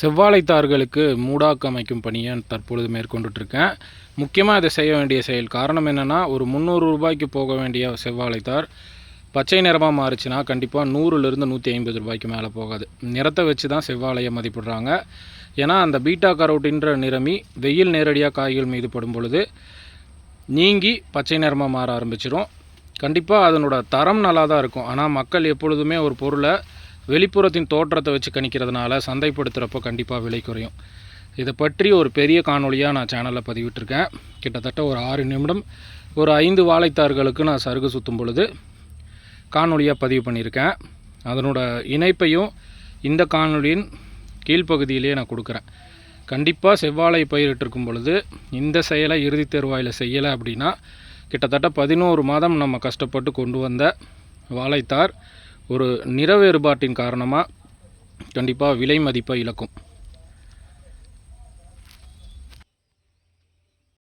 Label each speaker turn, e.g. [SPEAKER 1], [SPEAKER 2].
[SPEAKER 1] செவ்வாழைத்தார்களுக்கு மூடாக்கு அமைக்கும் பணியை தற்பொழுது மேற்கொண்டுட்ருக்கேன் முக்கியமாக இதை செய்ய வேண்டிய செயல் காரணம் என்னென்னா ஒரு முந்நூறு ரூபாய்க்கு போக வேண்டிய செவ்வாழைத்தார் பச்சை நிறமாக மாறுச்சுன்னா கண்டிப்பாக நூறுலேருந்து நூற்றி ஐம்பது ரூபாய்க்கு மேலே போகாது. நிறத்தை வச்சு தான் செவ்வாழையை மதிப்பிடுறாங்க. ஏன்னா அந்த பீட்டா கரோட்டின்ற நிறமி வெயில் நேரடியாக காய்கள் மீது படும் பொழுது நீங்கி பச்சை நிறமாக மாற ஆரம்பிச்சிடும் கண்டிப்பாக அதனோட தரம் நல்லா தான் இருக்கும். ஆனால் மக்கள் எப்பொழுதுமே ஒரு பொருளை வெளிப்புறத்தின் தோற்றத்தை வச்சு கணிக்கிறதுனால சந்தைப்படுத்துகிறப்போ கண்டிப்பாக விலை குறையும். இதை பற்றி ஒரு பெரிய காணொலியாக நான் சேனலில் பதிவிட்டிருக்கேன். கிட்டத்தட்ட ஒரு ஆறு நிமிடம் ஒரு ஐந்து வாழைத்தார்களுக்கு நான் சருகு சுற்றும் பொழுது காணொலியாக பதிவு பண்ணியிருக்கேன். அதனோட இணைப்பையும் இந்த காணொலியின் கீழ்ப்பகுதியிலேயே நான் கொடுக்குறேன். கண்டிப்பாக செவ்வாழை பயிரிட்டிருக்கும் பொழுது இந்த செயலை இறுதித் தேர்வாயில் செய்யலை அப்படின்னா கிட்டத்தட்ட பதினோரு மாதம் நம்ம கஷ்டப்பட்டு கொண்டு வந்த வாழைத்தார் ஒரு நிற வேறுபாட்டின் காரணமாக கண்டிப்பாக விலை மதிப்பை இழக்கும்.